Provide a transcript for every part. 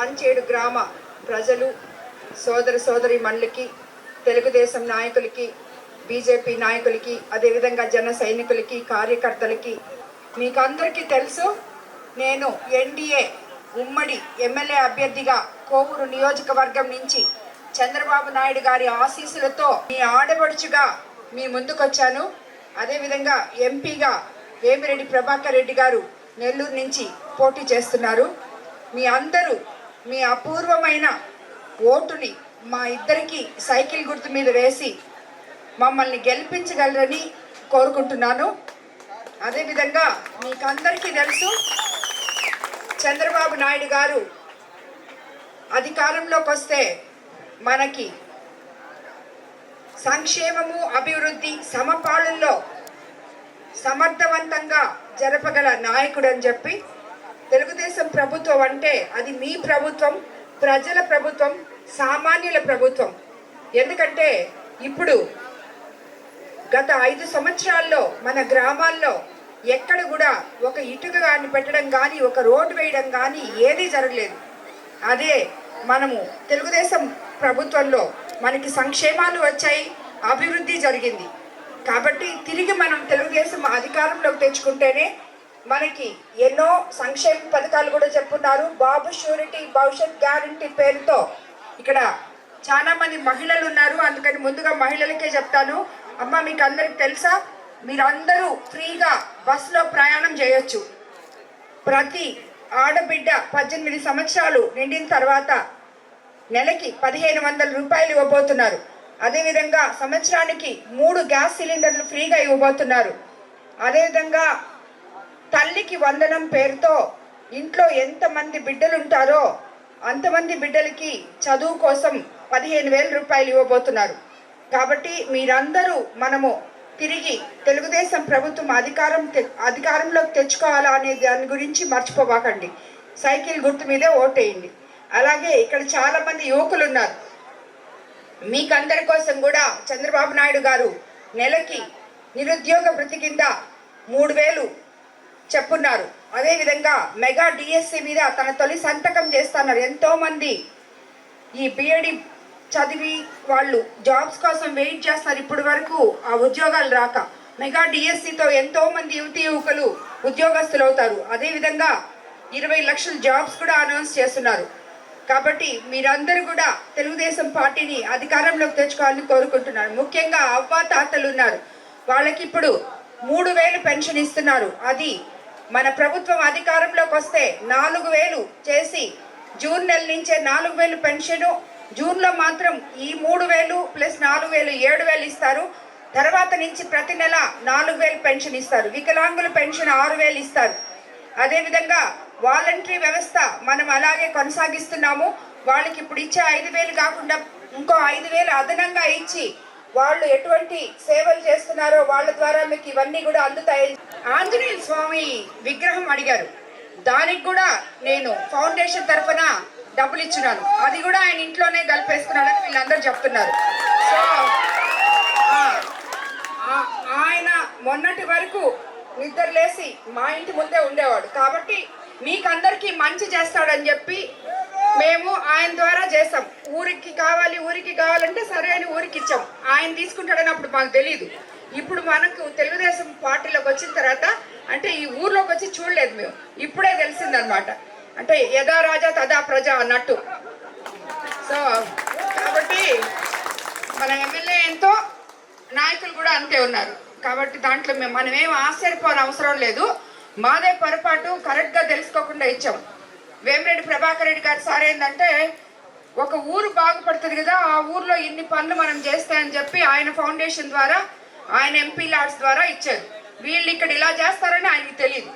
పంచేడు గ్రామ ప్రజలు సోదర సోదరి మనులకి తెలుగుదేశం నాయకులకి బీజేపీ నాయకులకి అదేవిధంగా జన సైనికులకి కార్యకర్తలకి. మీకు అందరికీ తెలుసు నేను ఎన్డీఏ ఉమ్మడి ఎమ్మెల్యే అభ్యర్థిగా కోవూరు నియోజకవర్గం నుంచి చంద్రబాబు నాయుడు గారి ఆశీస్సులతో మీ ఆడబడుచుగా మీ ముందుకొచ్చాను. అదేవిధంగా ఎంపీగా వేమిరెడ్డి ప్రభాకర్ రెడ్డి గారు నెల్లూరు నుంచి పోటీ చేస్తున్నారు. మీ అందరూ మీ అపూర్వమైన ఓటుని మా ఇద్దరికి సైకిల్ గుర్తు మీద వేసి మమ్మల్ని గెలిపించగలరని కోరుకుంటున్నాను. అదేవిధంగా మీకు అందరికీ తెలుసు చంద్రబాబు నాయుడు గారు అధికారంలోకి వస్తే మనకి సంక్షేమము అభివృద్ధి సమపాలనలో సమర్థవంతంగా జరపగల నాయకుడు అని చెప్పి తెలుగుదేశం ప్రభుత్వం అంటే అది మీ ప్రభుత్వం ప్రజల ప్రభుత్వం సామాన్యుల ప్రభుత్వం. ఎందుకంటే ఇప్పుడు గత ఐదు సంవత్సరాల్లో మన గ్రామాల్లో ఎక్కడ కూడా ఒక ఇటుక కానీ పెట్టడం కానీ ఒక రోడ్డు వేయడం కానీ ఏదీ జరగలేదు. అదే మనము తెలుగుదేశం ప్రభుత్వంలో మనకి సంక్షేమాలు వచ్చాయి అభివృద్ధి జరిగింది. కాబట్టి తిరిగి మనం తెలుగుదేశం అధికారంలోకి తెచ్చుకుంటేనే మనకి ఎన్నో సంక్షేమ పథకాలు కూడా చెప్పున్నారు. బాబు షూరిటీ భవిష్యత్ గ్యారంటీ పేరుతో ఇక్కడ చాలా మంది మహిళలు ఉన్నారు. అందుకని ముందుగా మహిళలకే చెప్తాను. అమ్మ మీకు అందరికి తెలుసా? మీరందరూ ఫ్రీగా బస్సులో ప్రయాణం చేయొచ్చు. ప్రతి ఆడబిడ్డ పద్దెనిమిది సంవత్సరాలు నిండిన తర్వాత నెలకి పదిహేను వందల రూపాయలు ఇవ్వబోతున్నారు. అదేవిధంగా సంవత్సరానికి మూడు గ్యాస్ సిలిండర్లు ఫ్రీగా ఇవ్వబోతున్నారు. అదేవిధంగా తల్లికి వందనం పేరుతో ఇంట్లో ఎంతమంది బిడ్డలు ఉంటారో అంతమంది బిడ్డలకి చదువు కోసం పదిహేను వేల రూపాయలు ఇవ్వబోతున్నారు. కాబట్టి మీరందరూ మనము తిరిగి తెలుగుదేశం ప్రభుత్వం అధికారం తె- అధికారంలోకి తెచ్చుకోవాలా అనే దాని గురించి మర్చిపోబాకండి. సైకిల్ గుర్తు మీదే ఓటేయండి. అలాగే ఇక్కడ చాలా మంది యువకులు ఉన్నారు మీకందరి కోసం కూడా చంద్రబాబు నాయుడు గారు నెలకి నిరుద్యోగ వృత్తి కింద మూడు వేలు చెప్పున్నారు. అదేవిధంగా మెగా డిఎస్సి మీద తన తొలి సంతకం చేస్తున్నారు ఎంతో మంది ఈ బిఎడి చదివి వాళ్ళు జాబ్స్ కోసం వెయిట్ చేస్తారు ఇప్పుడు వరకు ఆ ఉద్యోగాలు రాక. మెగా డిఎస్సితో ఎంతో మంది యువతి యువకులు ఉద్యోగస్తులు అవుతారు. అదేవిధంగా ఇరవై లక్షల జాబ్స్ కూడా అనౌన్స్ చేస్తున్నారు. కాబట్టి మీరందరూ కూడా తెలుగుదేశం పార్టీని అధికారంలోకి తెచ్చుకోవాలని కోరుకుంటున్నారు. ముఖ్యంగా అవ్వ తాతలు ఉన్నారు. వాళ్ళకి ఇప్పుడు మూడు వేలు పెన్షన్ ఇస్తున్నారు. అది మన ప్రభుత్వం అధికారంలోకి వస్తే నాలుగు వేలు చేసి జూన్ నెల నుంచే నాలుగు వేలు పెన్షను జూన్లో మాత్రం ఈ మూడు వేలు ప్లస్ నాలుగు వేలు ఏడు వేలు ఇస్తారు. తర్వాత నుంచి ప్రతి నెల నాలుగు వేలు పెన్షన్ ఇస్తారు. వికలాంగుల పెన్షన్ ఆరు వేలు ఇస్తారు. అదేవిధంగా వాలంటరీ వ్యవస్థ మనం అలాగే కొనసాగిస్తున్నాము. వాళ్ళకి ఇప్పుడు ఇచ్చే ఐదు వేలు కాకుండా ఇంకో ఐదు వేలు అదనంగా ఇచ్చి వాళ్ళు ఎటువంటి సేవలు చేస్తున్నారో వాళ్ళ ద్వారా మీకు ఇవన్నీ కూడా అందుతాయి. ఆంజనేయ స్వామి విగ్రహం అడిగారు. దానికి కూడా నేను ఫౌండేషన్ తరఫున డబ్బులు ఇచ్చినాను అది కూడా ఆయన ఇంట్లోనే కలిపేస్తున్నాడని వీళ్ళందరూ చెప్తున్నారు. సో ఆయన మొన్నటి వరకు నిద్రలేసి మా ఇంటి ముందే ఉండేవాడు. కాబట్టి మీకందరికీ మంచి చేస్తాడని చెప్పి మేము ఆయన ద్వారా చేస్తాం ఊరికి కావాలి ఊరికి కావాలంటే సరే అని ఊరికి ఇచ్చాం. ఆయన తీసుకుంటాడని అప్పుడు మాకు తెలియదు ఇప్పుడు మనకు తెలుగుదేశం పార్టీలోకి వచ్చిన తర్వాత అంటే ఈ ఊర్లోకి వచ్చి చూడలేదు మేము. ఇప్పుడే తెలిసిందనమాట. అంటే యథా రాజా తదా ప్రజ అన్నట్టు. సో కాబట్టి మన ఎమ్మెల్యే ఎంతో నాయకులు కూడా అంతే ఉన్నారు. కాబట్టి దాంట్లో మేము మనం ఏం ఆశ్చర్యపోని అవసరం లేదు. మాదే పొరపాటు కరెక్ట్గా తెలుసుకోకుండా ఇచ్చాం. వేమిరెడ్డి ప్రభాకర్ రెడ్డి గారు సార్ ఏంటంటే ఒక ఊరు బాగుపడుతుంది కదా ఆ ఊర్లో ఇన్ని పనులు మనం చేస్తాయని చెప్పి ఆయన ఫౌండేషన్ ద్వారా ఆయన ఎంపీ లాడ్స్ ద్వారా ఇచ్చారు. వీళ్ళు ఇక్కడ ఇలా చేస్తారని ఆయనకి తెలియదు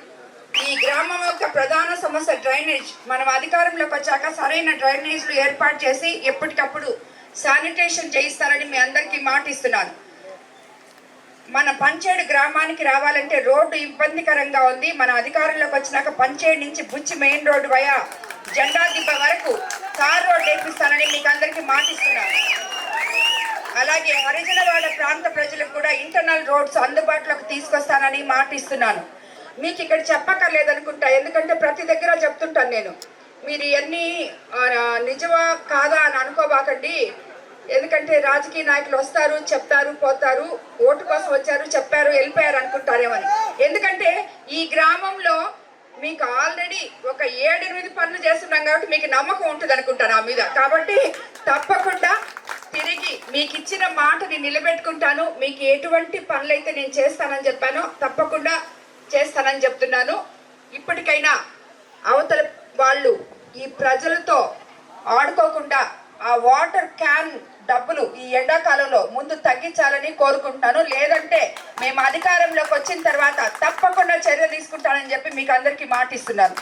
ఈ గ్రామం యొక్క ప్రధాన సమస్య డ్రైనేజ్. మనం అధికారంలోకి వచ్చాక సరైన డ్రైనేజ్లు ఏర్పాటు చేసి ఎప్పటికప్పుడు శానిటేషన్ చేయిస్తారని మీ అందరికీ మాటిస్తున్నాను మన పంచేడు గ్రామానికి రావాలంటే రోడ్డు ఇబ్బందికరంగా ఉంది. మన అధికారంలోకి వచ్చినాక పంచేడు నుంచి బుచ్చి మెయిన్ రోడ్డు వయా జెండా దిబ్బ వరకు తార్ రోడ్డు వేపిస్తానని మీకు అందరికీ మాటిస్తున్నాను అలాగే హరిజనవాడ ప్రాంత ప్రజలకు కూడా ఇంటర్నల్ రోడ్స్ అందుబాటులోకి తీసుకొస్తానని మాటిస్తున్నాను మీకు ఇక్కడ చెప్పక్కర్లేదనుకుంటా ఎందుకంటే ప్రతి దగ్గర చెప్తుంటాను నేను. మీరు ఇవన్నీ నిజమా కాదా అని అనుకోబాకండి. ఎందుకంటే రాజకీయ నాయకులు వస్తారు చెప్తారు పోతారు ఓటు కోసం వచ్చారు చెప్పారు వెళ్ళిపోయారు అనుకుంటారేమని ఎందుకంటే ఈ గ్రామంలో మీకు ఆల్రెడీ ఒక ఏడెనిమిది పనులు చేస్తున్నాం కాబట్టి మీకు నమ్మకం ఉంటుంది అనుకుంటాను ఆ మీద. కాబట్టి తప్పకుండా తిరిగి మీకు ఇచ్చిన మాటని నిలబెట్టుకుంటాను. మీకు ఎటువంటి పనులైతే నేను చేస్తానని చెప్పానో తప్పకుండా చేస్తానని చెప్తున్నాను. ఇప్పటికైనా అవతల వాళ్ళు ఈ ప్రజలతో ఆడుకోకుండా ఆ వాటర్ క్యాన్ డబ్బులు ఈ ఎండాకాలంలో ముందు తగ్గించాలని కోరుకుంటున్నాను. లేదంటే మేము అధికారంలోకి వచ్చిన తర్వాత తప్పకుండా చర్య తీసుకుంటానని చెప్పి మీకు అందరికీ మాటిస్తున్నాను.